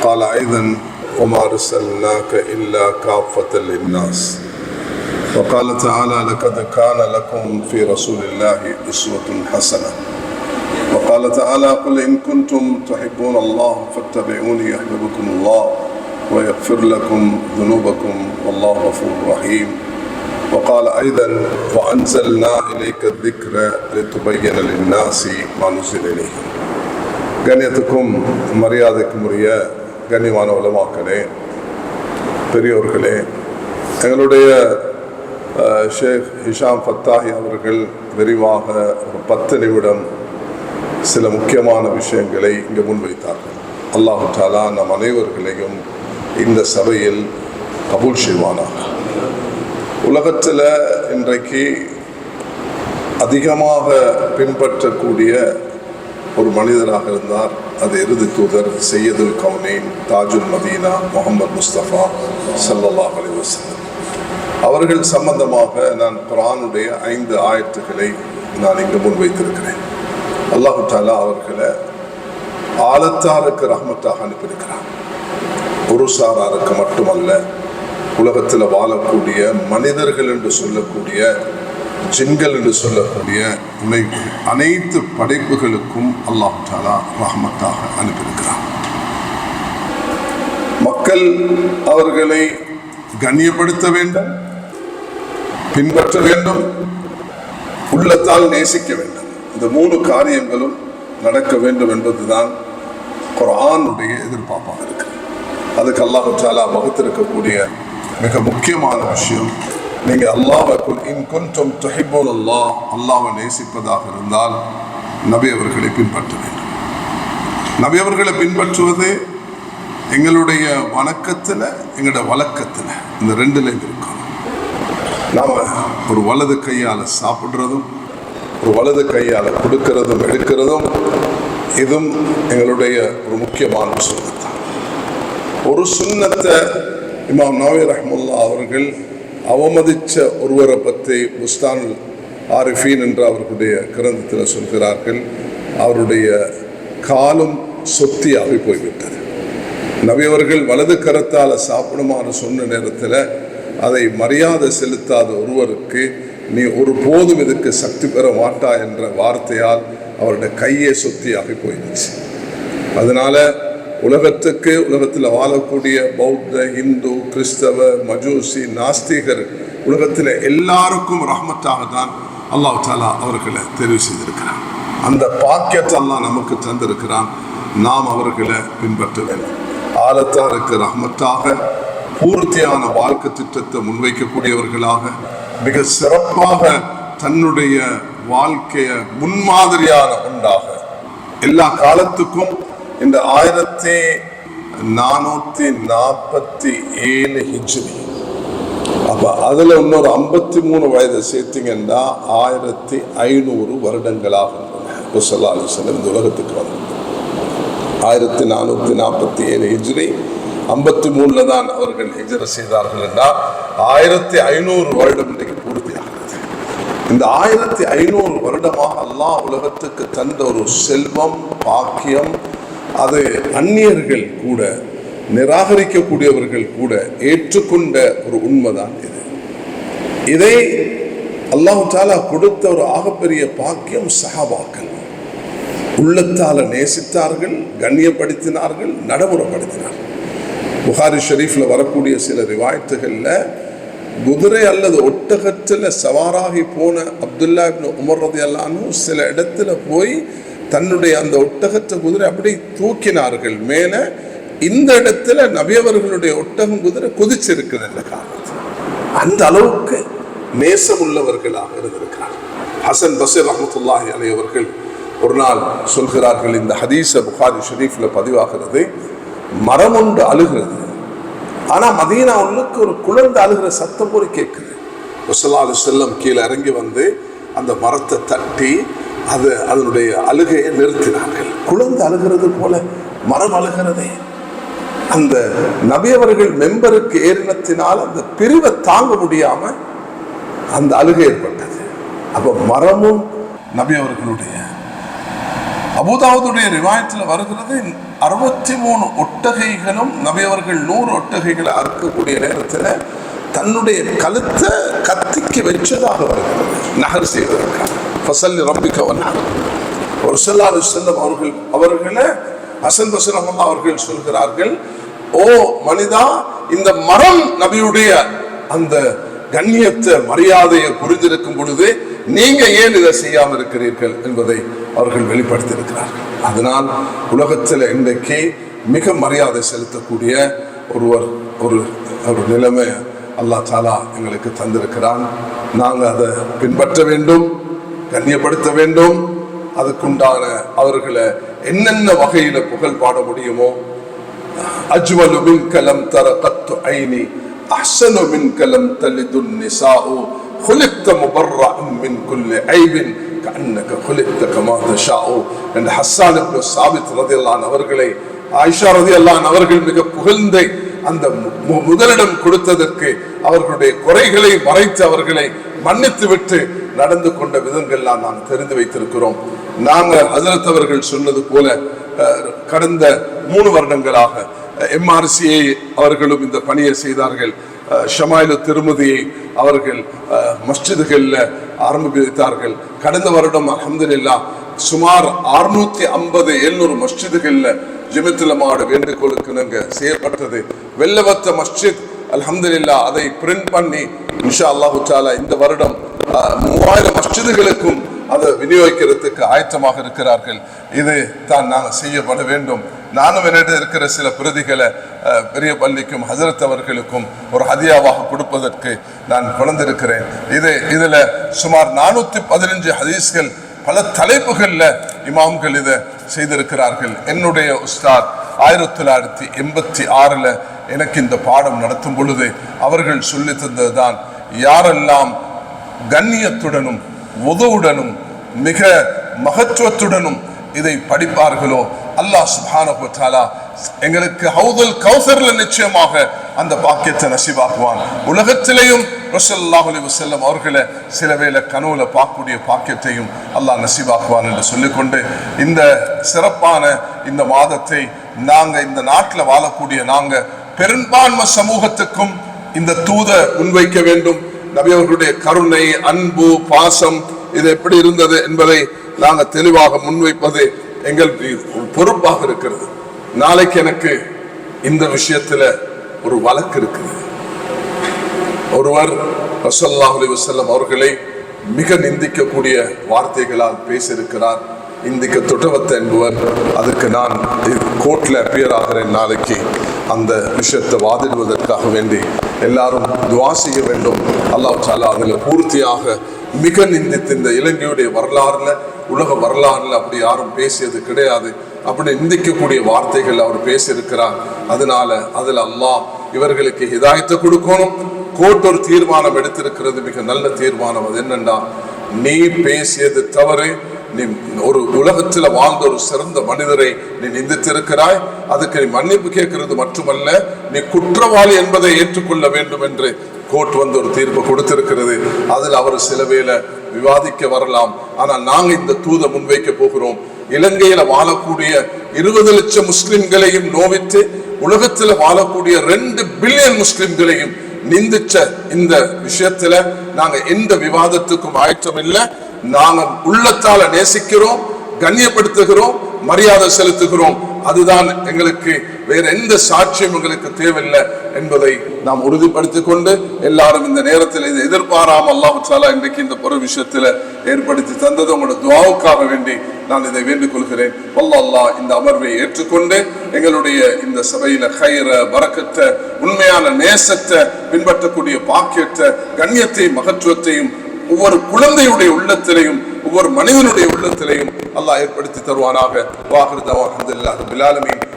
وقال أيضا وما أرسلناك إلا كافة للناس وقال تعالى لقد كان لكم في رسول الله أسوة حسنة وقال تعالى قل إن كنتم تحبون الله فاتبعوني يحببكم الله ويغفر لكم ذنوبكم والله غفور رحيم وقال أيضا وأنزلنا إليك الذكر لتبين للناس ما نزل إليهم கண்ணியத்துக்கும் மரியாதைக்கும் உரிய கண்ணியமான உலமாக்களே பெரியோர்களே எங்களுடைய ஷேக் ஹிஷாம் ஃபத்தாஹி அவர்கள் விரிவாக ஒரு பத்து நிமிடம் சில முக்கியமான விஷயங்களை இங்கே முன்வைத்தார்கள். அல்லாஹு தாலா நம் அனைவர்களையும் இந்த சபையில் கபூல் செய்வானாக. உலகத்தில் இன்றைக்கு அதிகமாக பின்பற்றக்கூடிய ஒரு மனிதராக இருந்தார். அது இறுதி தூதர் சையதுல் கவுனேன் தாஜுல் மதீனா முகமது முஸ்தபா ஸல்லல்லாஹு அலைஹி அவர்கள் சம்பந்தமாக நான் குரானுடைய ஐந்து ஆயத்துக்களை நான் இங்கு முன்வைத்திருக்கிறேன் அல்லாஹு தாலா அவர்களை ஆலத்தாருக்கு ரஹமத்தாக அனுப்பியிருக்கிறார் ஒரு சாராருக்கு மட்டுமல்ல உலகத்தில் வாழக்கூடிய மனிதர்கள் என்று சொல்லக்கூடிய ஜின்கள் என்று சொல்லக்கூடிய உனை அனைத்து படைப்புகளுக்கும் அல்லாஹ் தாலா ரஹமத்தாக அனுப்பியிருக்கிறார் மக்கள் அவர்களை கண்ணியப்படுத்த வேண்டும் பின்பற்ற வேண்டும் உள்ளத்தால் நேசிக்க வேண்டும். இந்த மூணு காரியங்களும் நடக்க வேண்டும் என்பதுதான் குர்ஆனுடைய எதிர்பார்ப்பாக இருக்கு. அதுக்கு அல்லாஹு தாலா வகுத்திருக்கக்கூடிய மிக முக்கியமான விஷயம் நீங்க அல்லாஹ்வை இன் கொஞ்சம் துஹிபோல் அல்லாஹ் அல்லாவை நேசிப்பதாக இருந்தால் நபி அவர்களை பின்பற்ற வேண்டும். நபி அவர்களை பின்பற்றுவது எங்களுடைய வணக்கத்தில் எங்களோட வழக்கத்தில் இந்த ரெண்டுலையும் இருக்கும். நாம் ஒரு வலது கையால் சாப்பிட்றதும் ஒரு வலது கையால் கொடுக்கறதும் எடுக்கிறதும் இதுவும் எங்களுடைய ஒரு முக்கியமான சுண்ணத்தான். ஒரு சுண்ணத்தை இமாம் நவி ரஹமுல்லா அவர்கள் அவமதித்த ஒருவரை பற்றி முஸ்தான் ஆரிஃபீன் என்ற அவர்களுடைய கிரந்தத்தில் சொல்கிறார்கள். அவருடைய காலும் சொத்தியாகி போய்விட்டது. நவியவர்கள் வலது கரத்தால் சாப்பிடுமாறு சொன்ன நேரத்தில் அதை மரியாதை செலுத்தாத ஒருவருக்கு நீ ஒரு போதும் இதுக்கு சக்தி பெற மாட்டா என்ற வார்த்தையால் அவருடைய கையே சொத்தியாகி போயிடுச்சு. அதனால உலகத்துக்கு உலகத்தில் வாழக்கூடிய பௌத்த இந்து கிறிஸ்தவ மஜூசி நாஸ்திகர் உலகத்தில் எல்லாருக்கும் ரஹ்மத்தாக தான் அல்லாஹ் தாலா அவர்களை தெரிவு செய்திருக்கிறான். அந்த பாக்கியத்தை நமக்கு தந்திருக்கிறான். நாம் அவர்களை பின்பற்ற வேண்டும் ஆலத்தாருக்கு ரஹ்மத்தாக பூர்த்தியான வாழ்க்கை திட்டத்தை முன்வைக்கக்கூடியவர்களாக மிக சிறப்பாக தன்னுடைய வாழ்க்கைய முன்மாதிரியான உண்டாக எல்லா காலத்துக்கும் இந்த ஆயிரத்தி நானூத்தி நாற்பத்தி ஏழு ஹிஜ்ரி. அப்ப அதுல இன்னொரு ஐம்பத்தி மூணு வயது சேர்த்தீங்கன்னா ஆயிரத்தி ஐநூறு வருடங்களாக ருசல்லா அலிஸ்லம் இந்த உலகத்துக்கு வந்து ஆயிரத்தி நானூற்றி நாற்பத்தி ஏழு ஹிஜ்ரி ஐம்பத்தி மூணுல தான் அவர்கள் ஹிஜர செய்தார்கள் என்றால் ஆயிரத்தி ஐநூறு வருடம் இன்றைக்கு பூர்த்தியாகிறது. இந்த ஆயிரத்தி ஐநூறு வருடமாக அல்லாஹ் உலகத்துக்கு தந்த ஒரு செல்வம் பாக்கியம் அது அந்நியர்கள் கூட நிராகரிக்கக்கூடியவர்கள் கூட ஏற்றுக்கொண்ட ஒரு உண்மைதான் இது. இதை அல்லாஹு தாலா கொடுத்த ஒரு ஆகப்பெரிய பாக்கியம் சஹாபாக்கள். உள்ளத்தால நேசித்தார்கள் கண்ணியப்படுத்தினார்கள் நடைமுறைப்படுத்தினார்கள். புகாரி ஷெரீஃபில் வரக்கூடிய சில ரிவாயத்துகளில் குதிரை அல்லது ஒட்டகத்தில் சவாராகி போன அப்துல்லா இப்னு உமர் ரதி சில இடத்துல போய் தன்னுடைய அந்த ஒட்டகத்தை குதிரை அப்படி தூக்கினார்கள். மேலே இந்த இடத்துல நபியவர்களுடைய ஒட்டகம் குதிரை குதிச்சிருக்குது இந்த காலத்தில் அந்த அளவுக்கு நேசம் உள்ளவர்களாக இருந்திருக்கிறார். ஹசன் பசீர் ரஹமத்துல்லாஹி அலி அவர்கள் ஒரு நாள் சொல்கிறார்கள் இந்த ஹதீஸ புகாரி ஷெரீஃப்ல பதிவாகிறது மரம் ஒன்று அழுகிறது. ஆனா மதீனா உள்ளுக்கு ஒரு குழந்தை அழுகிற சத்தம் போல கேட்குது. ஒசலாலு செல்லம் கீழே இறங்கி வந்து அந்த மரத்தை தட்டி அது அதனுடைய அழுகையை நிறுத்தினார்கள். குழந்தை அழுகிறது போல மரம் அழுகிறதே. அந்த நபியவர்கள் மெம்பருக்கு ஏறினத்தினால் அந்த பிரிவை தாங்க முடியாம அந்த அழுகை ஏற்பட்டது. அப்ப மரமும் நபியவர்களுடைய அபுதாவுடைய ரிவாயத்தில் வருகிறது அறுபத்தி மூணு ஒட்டகைகளும் நபியவர்கள் நூறு ஒட்டகைகளை அறுக்கக்கூடிய நேரத்தில் தன்னுடைய கழுத்தை கத்திக்கு வச்சதாக வருகிறது. நகர் செய்வதற்காக ஃபசல் ரப்பிக்க ஒரு செல்லாறு செல்லும் அவர்கள் அவர்களை அசன் பசரம் அவர்கள் சொல்கிறார்கள் ஓ மனிதா இந்த மரம் நபியுடைய அந்த கண்ணியத்தை மரியாதையை புரிஞ்சிருக்கும் பொழுது நீங்க ஏன் இதை செய்யாமல் இருக்கிறீர்கள்? என்பதை அவர்கள் வெளிப்படுத்தியிருக்கிறார்கள். அதனால் உலகத்தில் இன்றைக்கு மிக மரியாதை செலுத்தக்கூடிய ஒருவர் ஒரு ஒரு நிலைமை அல்லாஹ் தாலா எங்களுக்கு தந்திருக்கிறான் நாங்கள் அதை பின்பற்ற வேண்டும் கண்ணியப்படுத்த வேண்டும் அதுக்குண்டான அவர்களை என்னென்ன வகையில புகழ் பாட முடியுமோ அஜ்வலு மின் கலம் தர கத்து ஐனி அஹ்சனு மின் கலம் தலிது நிசாஉ خلقت مبرأ من كل عيب كأنك خلقت كما تشاء என்ற ஹஸ்ஸான் இப்னு சாபித் ரலியல்லாஹு அன்ஹு அவர்களை ஆயிஷா ரலியல்லாஹு அன்ஹா அவர்கள் மிக புகழ்ந்த அந்த மு- முதலிடம் கொடுத்ததற்கு அவர்களுடைய குறைகளை மறைத்து அவர்களை மன்னித்து விட்டு நடந்து கொண்ட விதங்கள்லாம் நாம் தெரிந்து வைத்திருக்கிறோம். நாங்க ஹசரத் அவர்கள் சொன்னது போல கடந்த மூணு வருடங்களாக எம்ஆர்சியை அவர்களும் இந்த பணியை செய்தார்கள். அஹ், ஷமாயிலு திருமதியை அவர்கள் அஹ், மஸ்ஜிதுகள்ல ஆரம்பித்தார்கள். கடந்த வருடம் அஹமதுல்லா சுமார் 650 ஐம்பது எழுநூறு மஸ்ஜிதுகள்ல ஜிமத்துலமாட வேண்டுகோளுக்கு நாங்க செய்யப்பட்டது. வெள்ளவத்த மஸ்ஜித் அல்ஹம்துலில்லாஹ் அதை பிரிண்ட் பண்ணி இன்ஷா அல்லாஹு தாலா இந்த வருடம் மூவாயிரம் மஸ்ஜிதுகளுக்கும் அதை விநியோகிக்கிறதுக்கு ஆயத்தமாக இருக்கிறார்கள். இது தான் நாங்கள் செய்யப்பட வேண்டும். நானும் என்னிடம் இருக்கிற சில பிரதிகளை பெரிய பள்ளிக்கும் ஹசரத் அவர்களுக்கும் ஒரு ஹதியாவாக கொடுப்பதற்கு நான் கொண்டிருக்கிறேன் இது இதில் சுமார் நானூற்றி பதினஞ்சு ஹதீஸ்கள் பல தலைப்புகளில் இமாம்கள் இதை செய்திருக்கிறார்கள். என்னுடைய உஸ்தாத் ஆயிரத்தி தொள்ளாயிரத்தி எண்பத்தி ஆறுல எனக்கு இந்த பாடம் நடத்தும் பொழுது அவர்கள் சொல்லி தந்ததுதான் யாரெல்லாம் கண்ணியத்துடனும் உதவுடனும் மிக மகத்துவத்துடனும் இதை படிப்பார்களோ அல்லாஹ் சுப்ஹானஹு வ எங்களுக்கு ஹவுதல் கௌசர்ல நிச்சயமாக அந்த பாக்கியத்தை நசிவாக்குவான் உலகத்திலேயும் ரசூலுல்லாஹி அவர்களை சில வேளை கனவுல பார்க்கக்கூடிய பாக்கியத்தையும் அல்லாஹ் நசிவாக்குவான் என்று சொல்லிக்கொண்டு இந்த சிறப்பான இந்த மாதத்தை நாங்க இந்த நாட்டில் வாழக்கூடிய நாங்க பெரும்பான்மை சமூகத்துக்கும் இந்த தூத முன்வைக்க வேண்டும். நபி அவர்களுடைய கருணை அன்பு பாசம் இது எப்படி இருந்தது என்பதை நாங்க தெளிவாக முன்வைப்பது எங்கள் பொறுப்பாக இருக்கிறது. நாளைக்கு எனக்கு இந்த விஷயத்துல ஒரு வழக்கு இருக்குது. ஒருவர் ரசல்லாஹ் அலைஹி அவர்களை மிக நிந்திக்கக்கூடிய வார்த்தைகளால் பேசியிருக்கிறார். இந்திக்க தொட்டவத்தை என்பவர் அதுக்கு நான் கோர்ட்ல அப்பியர் ஆகிறேன் நாளைக்கு. அந்த விஷயத்தை வாதிடுவதற்காக வேண்டி எல்லாரும் துவா செய்ய வேண்டும். அல்லாஹ் சாலா அதில் பூர்த்தியாக மிக நிந்தித்து இந்த இலங்கையுடைய வரலாறுல உலக வரலாறுல அப்படி யாரும் பேசியது கிடையாது. அப்படி நிந்திக்கக்கூடிய வார்த்தைகள் அவர் பேசியிருக்கிறார். அதனால அதுல அல்லாஹ் இவர்களுக்கு இதாயத்தை கொடுக்கணும். கோர்ட் ஒரு தீர்மானம் எடுத்திருக்கிறது. மிக நல்ல தீர்மானம். அது என்னன்னா நீ பேசியது தவறு. நீ ஒரு உலகத்துல வாழ்ந்த ஒரு சிறந்த மனிதரை நீ நிந்தித்திருக்கிறாய். அதுக்கு நீ மன்னிப்பு கேட்கிறது மட்டுமல்ல நீ குற்றவாளி என்பதை ஏற்றுக்கொள்ள வேண்டும் என்று கோர்ட் வந்து ஒரு தீர்ப்பு கொடுத்திருக்கிறது. அதில் அவர் சில வேலை விவாதிக்க வரலாம். ஆனால் நாங்கள் இந்த தூதை முன்வைக்க போகிறோம். இலங்கையில வாழக்கூடிய இருபது லட்சம் முஸ்லிம்களையும் நோவித்து உலகத்துல வாழக்கூடிய ரெண்டு பில்லியன் முஸ்லிம்களையும் நிந்திச்ச இந்த விஷயத்துல நாங்க எந்த விவாதத்துக்கும் ஆயத்தம் இல்லை. நாங்க உள்ளத்தால நேசிக்கிறோம் கண்ணியப்படுத்துகிறோம் மரியாதை செலுத்துகிறோம். அதுதான் எங்களுக்கு வேற எந்த சாட்சியம் எங்களுக்கு தேவையில்லை என்பதை நாம் உறுதிப்படுத்திக் கொண்டு எல்லாரும் இந்த நேரத்தில் இதை எதிர்பாராமல் அல்லாஹ் இன்றைக்கு இந்த பொருள் விஷயத்தில் ஏற்படுத்தி தந்தது. உங்களோட துவாவுக்காக வேண்டி நான் இதை வேண்டிக் கொள்கிறேன் வல்லல்லா இந்த அமர்வை ஏற்றுக்கொண்டு எங்களுடைய இந்த சபையில கயிற வரக்கத்தை உண்மையான நேசத்தை பின்பற்றக்கூடிய பாக்கியத்தை கண்ணியத்தையும் மகத்துவத்தையும் ஒவ்வொரு குழந்தையுடைய உள்ளத்திலையும் ஒவ்வொரு மனிதனுடைய உள்ளத்திலையும் அல்லாஹ் ஏற்படுத்தி தருவானாக. வாஹிர் தவா